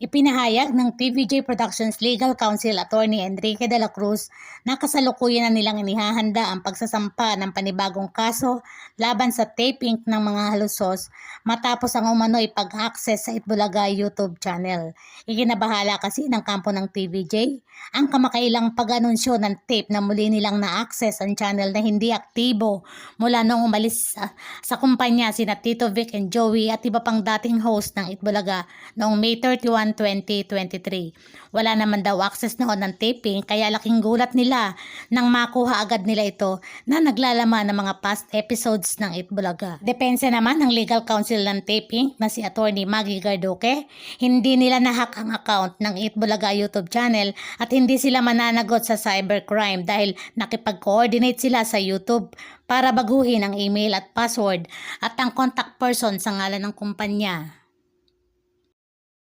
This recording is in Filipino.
Ipinahayag ng TVJ Productions Legal Counsel Attorney Enrique de la Cruz na kasalukuyan na nilang inihahanda ang pagsasampa ng panibagong kaso laban sa taping ng mga halusos matapos ang umano'y pag-access sa Itbulaga YouTube channel. Ikinabahala kasi ng kampo ng TVJ ang kamakailang pag-anunsyo ng tape na muli nilang na-access ang channel na hindi aktibo mula noong umalis sa, sa kumpanya sina Tito Vic and Joey at iba pang dating host ng Itbulaga noong May 31, 2023. Wala naman daw access noon ng taping kaya laking gulat nila nang makuha agad nila ito na naglalaman ng mga past episodes ng Itbulaga. Depensa naman ng legal counsel ng taping na si Attorney Maggie Garduque, hindi nila nahack ang account ng Itbulaga YouTube channel at hindi sila mananagot sa cybercrime dahil nakipag-coordinate sila sa YouTube para baguhin ang email at password at ang contact person sa ngalan ng kumpanya.